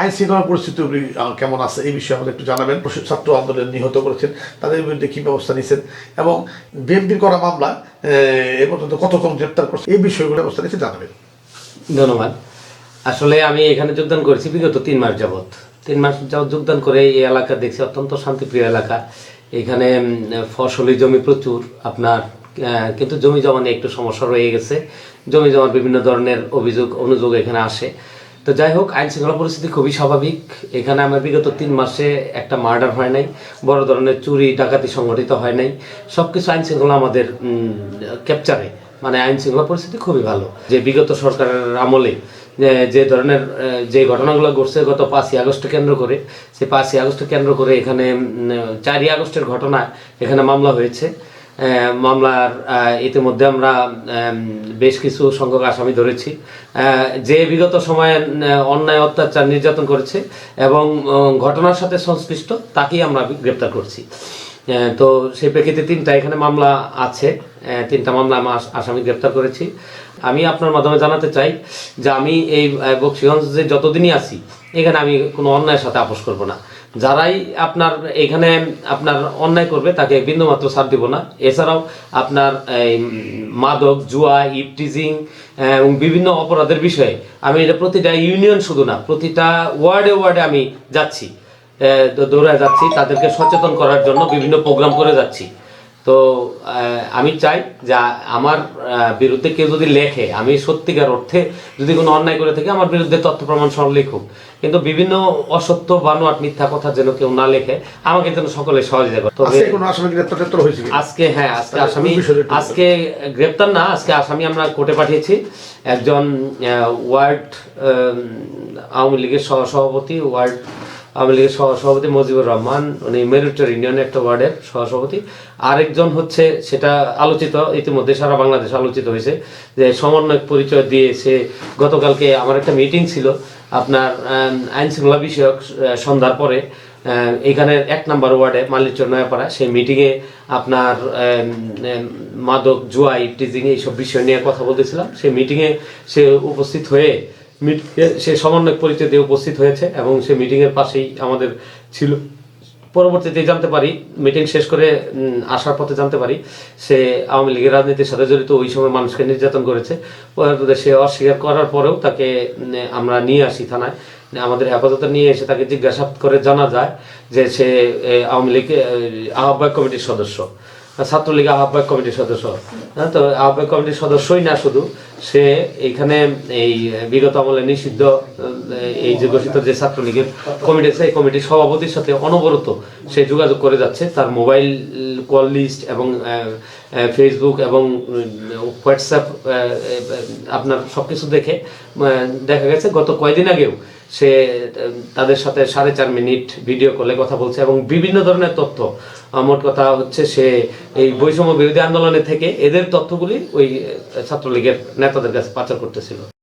আইন শৃঙ্খলা পরিস্থিতি কেমন আছে এই বিষয়ে আমাদের একটু জানাবেন। ছাত্র আন্দোলন নিহত করেছেন, তাদের বিরুদ্ধে কী ব্যবস্থা নিয়েছেন এবং বিএনপির করা মামলা, এ পর্যন্ত কতজন গ্রেপ্তার করছে, এই বিষয়গুলো ব্যবস্থা নিয়েছে, জানাবেন। ধন্যবাদ। আসলে আমি এখানে যোগদান করেছি বিগত তিন মাস যাবৎ। তিন মাস যাবৎ যোগদান করে এই এলাকা দেখছি, অত্যন্ত শান্তিপ্রিয় এলাকা। এখানে ফসলি জমি প্রচুর, আপনার কিন্তু জমি জমা নিয়ে একটু সমস্যা রয়ে গেছে। জমি জমার বিভিন্ন ধরনের অভিযোগ, অনুযোগ এখানে আসে। তো যাই হোক, আইন শৃঙ্খলা পরিস্থিতি খুবই স্বাভাবিক। এখানে আমার বিগত তিন মাসে একটা মার্ডার হয় নাই, বড় ধরনের চুরি, ডাকাতি সংগঠিত হয় নাই। সব কিছু আইন শৃঙ্খলা আমাদের ক্যাপচারে মানে আইন শৃঙ্খলা পরিস্থিতি খুবই ভালো। যে বিগত সরকারের আমলে, যে- ধরনের যে ঘটনাগুলো ঘটছে গত পাঁচই আগস্ট কেন্দ্র করে, সেই পাঁচই আগস্ট কেন্দ্র করে এখানে চারই আগস্টের ঘটনা এখানে মামলা হয়েছে। মামলার ইতিমধ্যে আমরা বেশ কিছু সংখ্যক আসামি ধরেছি। যে বিগত সময়ে অন্যায় অত্যাচার নির্যাতন করেছে এবং ঘটনার সাথে সংশ্লিষ্ট তাকেই আমরা গ্রেপ্তার করছি। তো সেই প্রেক্ষিতে তিনটা এখানে মামলা আছে। তিনটা মামলা আমি আসামি গ্রেপ্তার করেছি। আমি আপনার মাধ্যমে জানাতে চাই যে আমি এই আহ, বকশীগঞ্জে যতদিনই আছি এখানে আমি কোনো অন্যায়ের সাথে আপোষ করব না। যারাই আপনার এখানে আপনার অন্যায় করবে, তাকে বিন্দুমাত্র ছাড় দিব না। এছাড়াও আপনার এই মাদক, জুয়া, ইপটিজিং এবং বিভিন্ন অপরাধের বিষয়ে আমি এটা প্রতিটা ইউনিয়ন শুধু না, প্রতিটা ওয়ার্ডে ওয়ার্ডে আমি যাচ্ছি দৌড়ায় যাচ্ছি, তাদেরকে সচেতন করার জন্য বিভিন্ন প্রোগ্রাম করে যাচ্ছি। তো আমি চাই যে আমার বিরুদ্ধে কেউ যদি লেখে আমি সত্যিকার অর্থে যদি কোনো অন্যায় করে থাকি আমার বিরুদ্ধে তথ্য প্রমাণ সহ লিখুক। কিন্তু বিভিন্ন অসত্য বানোয়াট মিথ্যা কথা যেন কেউ না লেখে আমাকে যেন সকলে সহযোগিতা করে। তবে আজকে হ্যাঁ আজকে আসামি আজকে গ্রেপ্তার না আজকে আসামি আমরা কোর্টে পাঠিয়েছি। একজন ওয়ার্ড আওয়ামী লীগের সহসভাপতি ওয়ার্ড আওয়ামী লীগের সহ সভাপতি মুজিবুর রহমান উনি মেরিটর ইউনিয়নের একটা ওয়ার্ডের সহসভাপতি। আরেকজন হচ্ছে সেটা আলোচিত ইতিমধ্যে সারা বাংলাদেশ আলোচিত হয়েছে যে সমন্বয়ক পরিচয় দিয়ে সে গতকালকে আমার একটা মিটিং ছিল আপনার আহ, আইন শৃঙ্খলা বিষয়ক সন্ধ্যার পরে এখানে এক নাম্বার ওয়ার্ডে মালিচর নয়াপাড়া সেই মিটিংয়ে আপনার মাদক জুয়া ইপটিজিং এইসব বিষয় নিয়ে কথা বলতেছিলাম। সেই মিটিংয়ে সে উপস্থিত হয়ে সে সমন্বয়ক পরিচয় দিয়ে উপস্থিত হয়েছে এবং সে মিটিংয়ের পাশেই আমাদের ছিল। পরবর্তীতে জানতে পারি মিটিং শেষ করে আসার পথে জানতে পারি, সে আওয়ামী লীগের রাজনীতির সাথে জড়িত ওই সময় মানুষকে নির্যাতন করেছে। সে অস্বীকার করার পরেও তাকে আমরা নিয়ে আসি থানায়। আমাদের হেফাজতে নিয়ে এসে তাকে জিজ্ঞাসাবাদ করে জানা যায় যে সে আওয়ামী লীগ আহ্বায়ক কমিটির সদস্য। ছাত্রলীগ আহ্বায়ক কমিটির সদস্য। হ্যাঁ, তো আহ্বায়ক কমিটির সদস্যই না শুধু সে এখানে এই বিগত আমলে নিষিদ্ধ এই যে ঘোষিত যে ছাত্রলীগের কমিটি আছে এই কমিটির সভাপতির সাথে অনবরত সে যোগাযোগ করে যাচ্ছে। তার মোবাইল কল লিস্ট এবং ফেসবুক এবং হোয়াটসঅ্যাপ আপনার সবকিছু দেখে দেখা গেছে গত কয়দিন আগেও সে তাদের সাথে সাড়ে চার মিনিট ভিডিও কলে কথা বলছে এবং বিভিন্ন ধরনের তথ্য মোট কথা হচ্ছে সে এই বৈষম্য বিরোধী আন্দোলনে থেকে এদের তথ্যগুলি ওই ছাত্রলীগের নেতাদের কাছে পাচার করতেছিল।